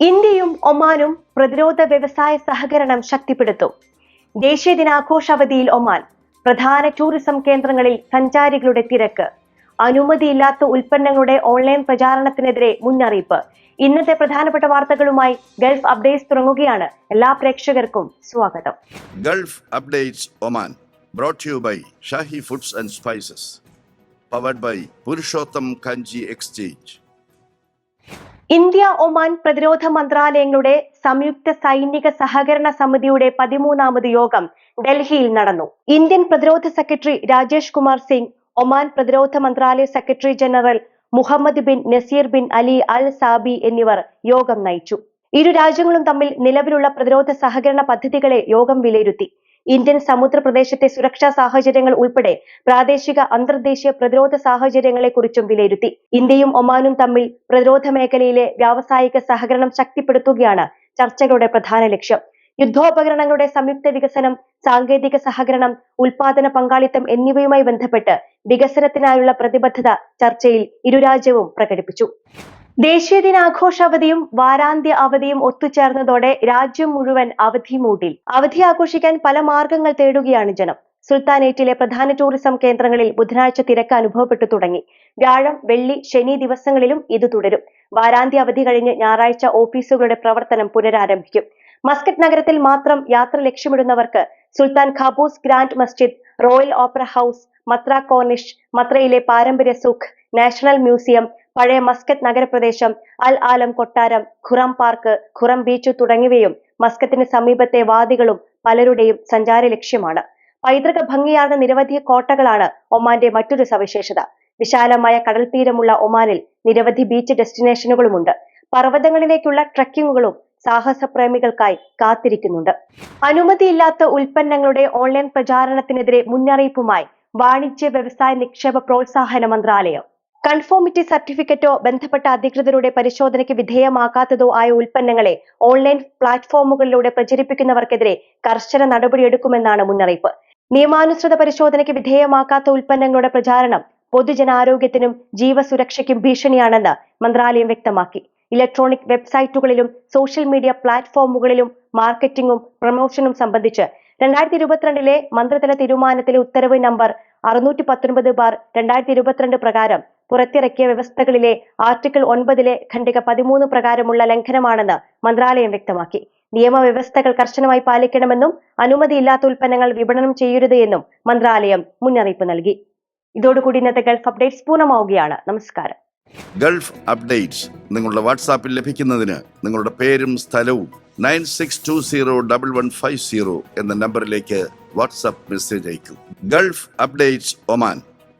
ഇന്ത്യയും ഒമാനും പ്രതിരോധ വ്യവസായ സഹകരണം ശക്തിപ്പെടുത്തും. ദേശീയ ദിനാഘോഷാവധിയിൽ ഒമാൻ പ്രധാന ടൂറിസം കേന്ദ്രങ്ങളിൽ സഞ്ചാരികളുടെ തിരക്ക്. അനുമതിയില്ലാത്ത ഉൽപ്പന്നങ്ങളുടെ ഓൺലൈൻ പ്രചാരണത്തിനെതിരെ മുന്നറിയിപ്പ്. ഇന്നത്തെ പ്രധാനപ്പെട്ട വാർത്തകളുമായി ഗൾഫ് അപ്ഡേറ്റ്സ് തുടങ്ങുകയാണ്. എല്ലാ പ്രേക്ഷകർക്കും സ്വാഗതം. Gulf updates Oman brought you by Shahi foods and spices powered by Purushottam Kanji Exchange. India Oman പ്രതിരോധ മന്ത്രാലയങ്ങളുടെ സംയുക്ത സൈനിക സഹകരണ സമിതിയുടെ പതിമൂന്നാമത് യോഗം ഡൽഹിയിൽ നടന്നു. ഇന്ത്യൻ പ്രതിരോധ സെക്രട്ടറി രാജേഷ് കുമാർ സിംഗ് ഒമാൻ പ്രതിരോധ മന്ത്രാലയ secretary general Muhammad bin Nasir bin Ali al Sabi എന്നിവർ യോഗം നയിച്ചു. ഇരു രാജ്യങ്ങളും തമ്മിൽ നിലവിലുള്ള പ്രതിരോധ സഹകരണ പദ്ധതികളെ യോഗം വിലയിരുത്തി. ഇന്ത്യൻ സമുദ്ര പ്രദേശത്തെ സുരക്ഷാ സാഹചര്യങ്ങൾ ഉൾപ്പെടെ പ്രാദേശിക അന്തർദേശീയ പ്രതിരോധ സാഹചര്യങ്ങളെക്കുറിച്ചും വിലയിരുത്തി. ഇന്ത്യയും ഒമാനും തമ്മിൽ പ്രതിരോധ മേഖലയിലെ വ്യാവസായിക സഹകരണം ശക്തിപ്പെടുത്തുകയാണ് ചർച്ചകളുടെ പ്രധാന ലക്ഷ്യം. യുദ്ധോപകരണങ്ങളുടെ സംയുക്ത വികസനം സാങ്കേതിക സഹകരണം ഉൽപാദന പങ്കാളിത്തം എന്നിവയുമായി ബന്ധപ്പെട്ട് വികസനത്തിനായുള്ള പ്രതിബദ്ധത ചർച്ചയിൽ ഇരുരാജ്യവും പ്രകടിപ്പിച്ചു. ദേശീയ ദിനാഘോഷ അവധിയും വാരാന്ത്യ അവധിയും ഒത്തുചേർന്നതോടെ രാജ്യം മുഴുവൻ അവധി മൂടിൽ. അവധി ആഘോഷിക്കാൻ പല മാർഗങ്ങൾ തേടുകയാണ് ജനം. സുൽത്താനേറ്റിലെ പ്രധാന ടൂറിസം കേന്ദ്രങ്ങളിൽ ബുധനാഴ്ച തിരക്ക് അനുഭവപ്പെട്ടു തുടങ്ങി. വ്യാഴം വെള്ളി ശനി ദിവസങ്ങളിലും ഇത് തുടരും. വാരാന്ത്യ അവധി കഴിഞ്ഞ് ഞായറാഴ്ച ഓഫീസുകളുടെ പ്രവർത്തനം പുനരാരംഭിക്കും. മസ്കറ്റ് നഗരത്തിൽ മാത്രം യാത്ര ലക്ഷ്യമിടുന്നവർക്ക് Sultan Qaboos Grand Masjid Royal Opera House Mutrah Corniche മത്രയിലെ പാരമ്പര്യ സുഖ് നാഷണൽ മ്യൂസിയം പഴയ മസ്കറ്റ് നഗരപ്രദേശം അൽ ആലം കൊട്ടാരം ഖുറം പാർക്ക് ഖുറം ബീച്ച് തുടങ്ങിയവയും മസ്കത്തിന് സമീപത്തെ വാദികളും പലരുടെയും സഞ്ചാര ലക്ഷ്യമാണ്. പൈതൃക ഭംഗിയാർന്ന നിരവധി കോട്ടകളാണ് ഒമാന്റെ മറ്റൊരു സവിശേഷത. വിശാലമായ കടൽത്തീരമുള്ള ഒമാനിൽ നിരവധി ബീച്ച് ഡെസ്റ്റിനേഷനുകളുമുണ്ട്. പർവതങ്ങളിലേക്കുള്ള ട്രക്കിങ്ങുകളും സാഹസപ്രേമികൾക്കായി കാത്തിരിക്കുന്നുണ്ട്. അനുമതിയില്ലാത്ത ഉൽപ്പന്നങ്ങളുടെ ഓൺലൈൻ പ്രചാരണത്തിനെതിരെ മുന്നറിയിപ്പുമായി വാണിജ്യ വ്യവസായ നിക്ഷേപ പ്രോത്സാഹന മന്ത്രാലയം. കൺഫോമിറ്റി സർട്ടിഫിക്കറ്റോ ബന്ധപ്പെട്ട അധികൃതരുടെ പരിശോധനയ്ക്ക് വിധേയമാക്കാത്തതോ ആയ ഉൽപ്പന്നങ്ങളെ ഓൺലൈൻ പ്ലാറ്റ്ഫോമുകളിലൂടെ പ്രചരിപ്പിക്കുന്നവർക്കെതിരെ കർശന നടപടിയെടുക്കുമെന്നാണ് മുന്നറിയിപ്പ്. നിയമാനുസൃത പരിശോധനയ്ക്ക് വിധേയമാക്കാത്ത ഉൽപ്പന്നങ്ങളുടെ പ്രചാരണം പൊതുജനാരോഗ്യത്തിനും ജീവസുരക്ഷയ്ക്കും ഭീഷണിയാണെന്ന് മന്ത്രാലയം വ്യക്തമാക്കി. ഇലക്ട്രോണിക് വെബ്സൈറ്റുകളിലും സോഷ്യൽ മീഡിയ പ്ലാറ്റ്ഫോമുകളിലും മാർക്കറ്റിംഗും പ്രമോഷനും സംബന്ധിച്ച് രണ്ടായിരത്തി ഇരുപത്തിരണ്ടിലെ മന്ത്രിതല തീരുമാനത്തിലെ ഉത്തരവ് നമ്പർ അറുന്നൂറ്റി പത്തൊൻപത് ബാർ രണ്ടായിരത്തി ഇരുപത്തിരണ്ട് പ്രകാരം പുറത്തിറക്കിയ വ്യവസ്ഥകളിലെ ആർട്ടിക്കിൾ ഒൻപതിലെ ഖണ്ഡിക പതിമൂന്ന് പ്രകാരമുള്ള ലംഘനമാണെന്ന് മന്ത്രാലയം വ്യക്തമാക്കി. നിയമവ്യവസ്ഥകൾ കർശനമായി പാലിക്കണമെന്നും അനുമതിയില്ലാത്ത ഉൽപ്പന്നങ്ങൾ വിപണനം ചെയ്യരുത് എന്നും മന്ത്രാലയം മുന്നറിയിപ്പ് നൽകി. ഇതോടുകൂടി ഇന്നത്തെ ഗൾഫ് അപ്ഡേറ്റ്സ് പൂർണമാവുകയാണ്. നമസ്കാരം. ഗൾഫ് അപ്ഡേറ്റ്സ് നിങ്ങളുടെ വാട്സാപ്പിൽ ലഭിക്കുന്നതിന് നിങ്ങളുടെ പേരും സ്ഥലവും nine six two zero double one five zero എന്ന നമ്പറിലേക്ക് WhatsApp message അയക്കൂ. Gulf updates Oman.